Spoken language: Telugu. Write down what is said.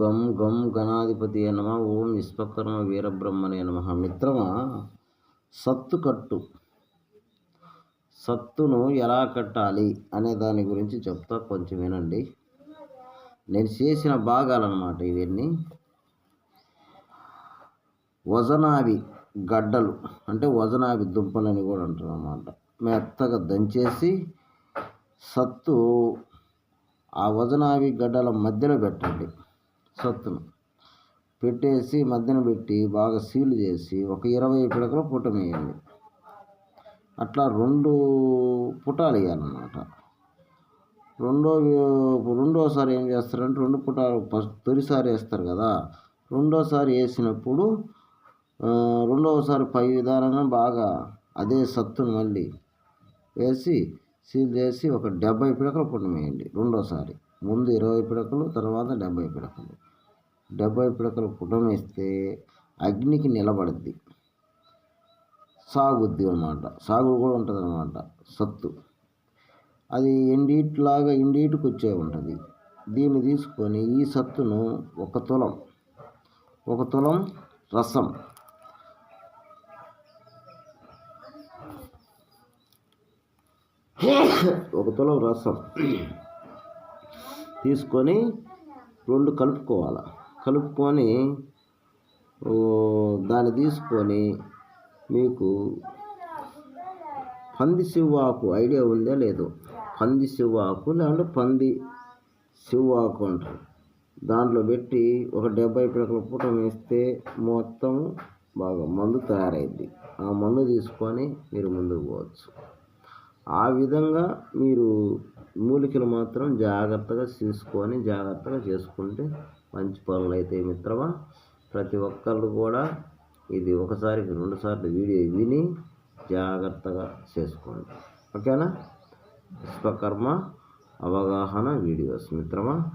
గం గం గణాధిపతి నమ ఓం విశ్వకర్మ వీరబ్రహ్మనే నమ. మిత్రమా సత్తు కట్టు. సత్తును ఎలా కట్టాలి అనే దాని గురించి చెప్తా కొంచెం వినండి నేను చేసిన భాగాలన్నమాట ఇవన్నీ. వజనావి గడ్డలు అంటే వజనావి దుంపలని కూడా అంటారు అన్నమాట మెత్తగా దంచేసి సత్తు ఆ వజనావి గడ్డల మధ్యలో పెట్టండి. సత్తును పెట్టేసి మధ్యన పెట్టి బాగా సీలు చేసి ఒక ఇరవై పిడకలు పుట్టమేయండి అట్లా రెండు పుటాలు వేయాలన్నమాట. రెండో రెండోసారి ఏం చేస్తారంటే రెండు పుటాలు ఫస్ట్ తొలిసారి వేస్తారు కదా రెండోసారి వేసినప్పుడు రెండవసారి పై విధానంగా బాగా అదే సత్తును మళ్ళీ వేసి సీల్ చేసి ఒక డెబ్బై పిడకలు పుట్టమేయండి రెండోసారి. ముందు ఇరవై పిడకలు తర్వాత డెబ్బై పిడకలు. డెబ్బై పిడకలు పుటమేస్తే అగ్నికి నిలబడుద్ది. సాగుద్ది అనమాట సాగు కూడా ఉంటుంది అనమాట సత్తు. అది ఎండీట్లాగా ఎండీటికి వచ్చే ఉంటుంది దీన్ని తీసుకొని ఈ సత్తును ఒక తులం ఒక తులం రసం ఒక తులం రసం తీసుకొని రెండు కలుపుకోవాలి. కలుపుకొని దాన్ని తీసుకొని మీకు పంది సివ్వాకు ఐడియా ఉందా లేదు? పంది సివ్వాకు లేదంటే పంది సివ్వాకు అంటారు. దాంట్లో పెట్టి ఒక డెబ్బై పిడకల పూట వేస్తే మొత్తం బాగా మందు తయారైద్ది. ఆ మందు తీసుకొని మీరు ముందుకు పోవచ్చు. ఆ విధంగా మీరు మూలికలు మాత్రం జాగ్రత్తగా తీసుకొని జాగ్రత్తగా చేసుకుంటే మంచి పనులు అవుతాయి మిత్రమా? ప్రతి ఒక్కళ్ళు కూడా ఇది ఒకసారికి రెండుసార్లు వీడియో విని జాగ్రత్తగా చేసుకోండి. ఓకేనా? విశ్వకర్మ అవగాహన వీడియోస్ మిత్రమా?